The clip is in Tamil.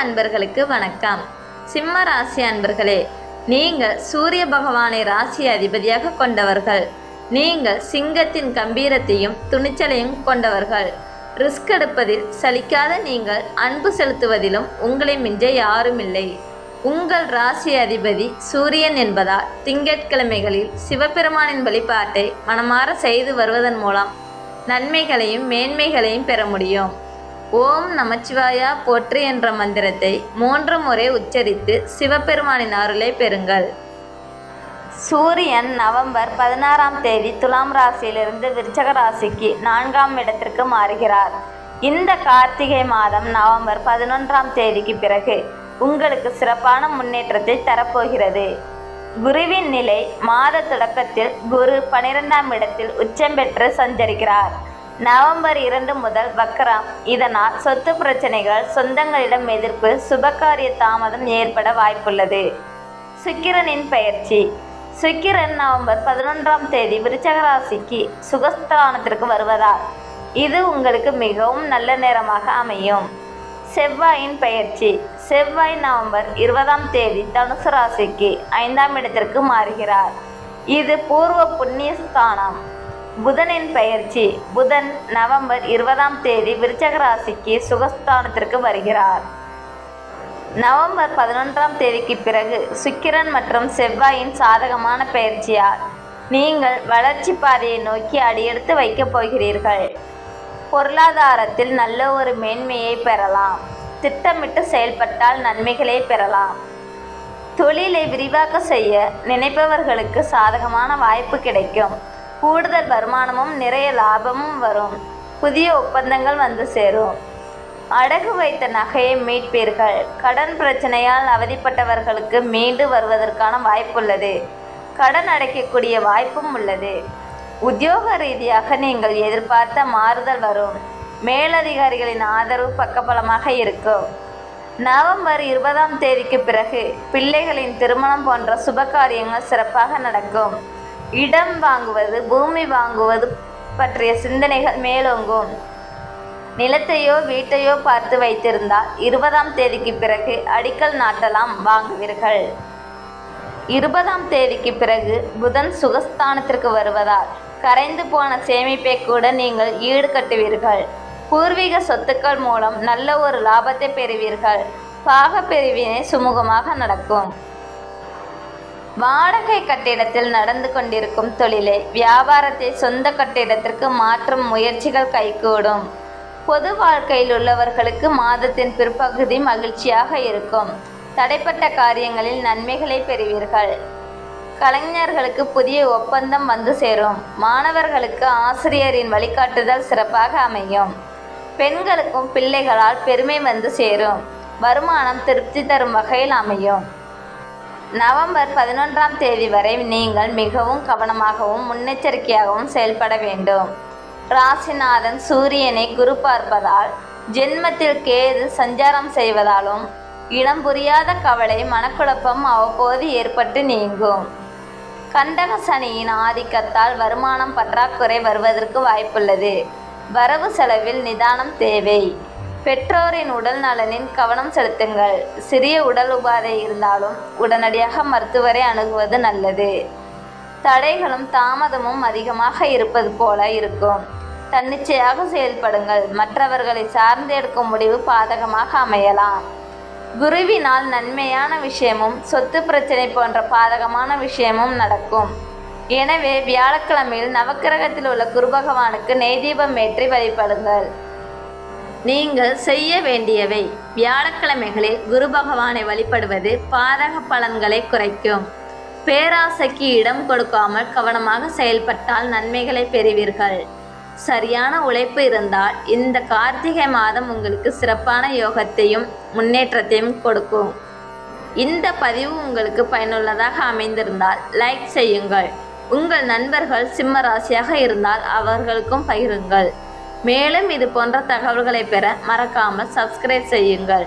அன்பர்களுக்கு வணக்கம். சிம்ம ராசி அன்பர்களே நீங்கள் சூரிய பகவானை ராசி அதிபதியாக கொண்டவர்கள். நீங்கள் சிங்கத்தின் கம்பீரத்தையும் துணிச்சலையும் கொண்டவர்கள். ரிஸ்க் எடுப்பதில் சலிக்காத நீங்கள் அன்பு செலுத்துவதிலும் உங்களை மிஞ்ச யாரும் இல்லை உங்கள் ராசி அதிபதி சூரியன் என்பதால் திங்கட்கிழமைகளில் சிவபெருமானின் வழிபாட்டை மனமாற செய்து வருவதன் மூலம் நன்மைகளையும் மேன்மைகளையும் பெற முடியும். ஓம் நமச்சிவாயா போற்று என்ற மந்திரத்தை மூன்று முறை உச்சரித்து சிவபெருமானின் அருளை பெறுங்கள். சூரியன் நவம்பர் பதினாறாம் தேதி துலாம் ராசியிலிருந்து விருச்சக ராசிக்கு நான்காம் இடத்திற்கு மாறுகிறார். இந்த கார்த்திகை மாதம் நவம்பர் பதினொன்றாம் தேதிக்கு பிறகு உங்களுக்கு சிறப்பான முன்னேற்றத்தை தரப்போகிறது. குருவின் நிலை மாத தொடக்கத்தில் குரு பனிரெண்டாம் இடத்தில் உச்சம் பெற்று சஞ்சரிக்கிறார். நவம்பர் இரண்டு முதல் வக்கரம் இதனால் சொத்து பிரச்சனைகள் சொந்தங்களிடம் எதிர்ப்பு சுபகாரிய தாமதம் ஏற்பட வாய்ப்புள்ளது. சுக்கிரனின் பயிற்சி சுக்கிரன் நவம்பர் பதினொன்றாம் தேதி விருச்சகராசிக்கு சுகஸ்தானத்திற்கு வருவதால் இது உங்களுக்கு மிகவும் நல்ல நேரமாக அமையும். செவ்வாயின் பயிற்சி செவ்வாய் நவம்பர் இருபதாம் தேதி தனுசு ராசிக்கு ஐந்தாம் இடத்திற்கு மாறுகிறார். இது பூர்வ புண்ணிய ஸ்தானம் புதனின் பெயர்ச்சி புதன் நவம்பர் இருபதாம் தேதி விருச்சக ராசிக்கு சுகஸ்தானத்திற்கு வருகிறார். நவம்பர் பதினொன்றாம் தேதிக்கு பிறகு சுக்கிரன் மற்றும் செவ்வாயின் சாதகமான பெயர்ச்சியால் நீங்கள் வளர்ச்சி பாதையை நோக்கி அடியெடுத்து வைக்கப் போகிறீர்கள். பொருளாதாரத்தில் நல்ல ஒரு மேன்மையை பெறலாம். திட்டமிட்டு செயல்பட்டால் நன்மைகளை பெறலாம். தொழிலை விரிவாக்க செய்ய நினைப்பவர்களுக்கு சாதகமான வாய்ப்பு கிடைக்கும். கூடுதல் வருமானமும் நிறைய லாபமும் வரும். புதிய ஒப்பந்தங்கள் வந்து சேரும். அடகு வைத்த நகையை மீட்பீர்கள். கடன் பிரச்சனையால் அவதிப்பட்டவர்களுக்கு மீண்டு வருவதற்கான வாய்ப்புள்ளது. கடன் அடைக்கக்கூடிய வாய்ப்பும் உள்ளது. உத்தியோக ரீதியாக நீங்கள் எதிர்பார்த்த மாறுதல் வரும். மேலதிகாரிகளின் ஆதரவு பக்கபலமாக இருக்கும். நவம்பர் இருபதாம் தேதிக்கு பிறகு பிள்ளைகளின் திருமணம் போன்ற சுப காரியங்கள் சிறப்பாக நடக்கும். இடம் வாங்குவது பூமி வாங்குவது பற்றிய சிந்தனைகள் மேலோங்கும். நிலத்தையோ வீட்டையோ பார்த்து வைத்திருந்தால் இருபதாம் தேதிக்கு பிறகு அடிக்கல் நாட்டலாம் வாங்குவீர்கள். இருபதாம் தேதிக்கு பிறகு புதன் சுகஸ்தானத்திற்கு வருவதால் கரைந்து போன சேமிப்பை கூட நீங்கள் ஈடு கட்டுவீர்கள். பூர்வீக சொத்துக்கள் மூலம் நல்ல ஒரு லாபத்தை பெறுவீர்கள். பாகப்பிரிவினை சுமூகமாக நடக்கும். வாடகை கட்டிடத்தில் நடந்து கொண்டிருக்கும் தொழிலை வியாபாரத்தை சொந்த கட்டிடத்திற்கு மாற்றும் முயற்சிகள் கைகூடும். பொது வாழ்க்கையில் உள்ளவர்களுக்கு மாதத்தின் பிற்பகுதி மகிழ்ச்சியாக இருக்கும். தடைப்பட்ட காரியங்களில் நன்மைகளை பெறுவீர்கள். கலைஞர்களுக்கு புதிய ஒப்பந்தம் வந்து சேரும். மாணவர்களுக்கு ஆசிரியரின் வழிகாட்டுதல் சிறப்பாக அமையும். பெண்களுக்கும் பிள்ளைகளால் பெருமை வந்து சேரும். வருமானம் திருப்தி தரும் வகையில் அமையும். நவம்பர் பதினொன்றாம் தேதி வரை நீங்கள் மிகவும் கவனமாகவும் முன்னெச்சரிக்கையாகவும் செயல்பட வேண்டும். ராசிநாதன் சூரியனை குரு பார்ப்பதால் ஜென்மத்தில் கேது சஞ்சாரம் செய்வதாலும் இனம் புரியாத கவலை மனக்குழப்பம் அவ்வப்போது ஏற்பட்டு நீங்கும். கண்டக சனியின் ஆதிக்கத்தால் வருமானம் பற்றாக்குறை வருவதற்கு வாய்ப்புள்ளது. வரவு செலவில் நிதானம் தேவை. பெற்றோரின் உடல் நலனில் கவனம் செலுத்துங்கள். சிறிய உடல் உபாதை இருந்தாலும் உடனடியாக மருத்துவரை அணுகுவது நல்லது. தடைகளும் தாமதமும் அதிகமாக இருப்பது போல இருக்கும். தன்னிச்சையாக செயல்படுங்கள். மற்றவர்களை சார்ந்து எடுக்கும் முடிவு பாதகமாக அமையலாம். குருவினால் நன்மையான விஷயமும் சொத்து பிரச்சனை போன்ற பாதகமான விஷயமும் நடக்கும். எனவே வியாழக்கிழமையில் நவக்கிரகத்தில் உள்ள குரு பகவானுக்கு நெய் தீபம் ஏற்றி வழிபடுங்கள். நீங்கள் செய்ய வேண்டியவை. வியாழக்கிழமைகளில் குரு பகவானை வழிபடுவது பாதக பலன்களை குறைக்கும். பேராசைக்கு இடம் கொடுக்காமல் கவனமாக செயல்பட்டால் நன்மைகளை பெறுவீர்கள். சரியான உழைப்பு இருந்தால் இந்த கார்த்திகை மாதம் உங்களுக்கு சிறப்பான யோகத்தையும் முன்னேற்றத்தையும் கொடுக்கும். இந்த பதிவு உங்களுக்கு பயனுள்ளதாக அமைந்திருந்தால் லைக் செய்யுங்கள். உங்கள் நண்பர்கள் சிம்ம ராசியாக இருந்தால் அவர்களுக்கும் பகிருங்கள். மேலும் இது போன்ற தகவல்களை பெற மறக்காமல் சப்ஸ்கிரைப் செய்யுங்கள்.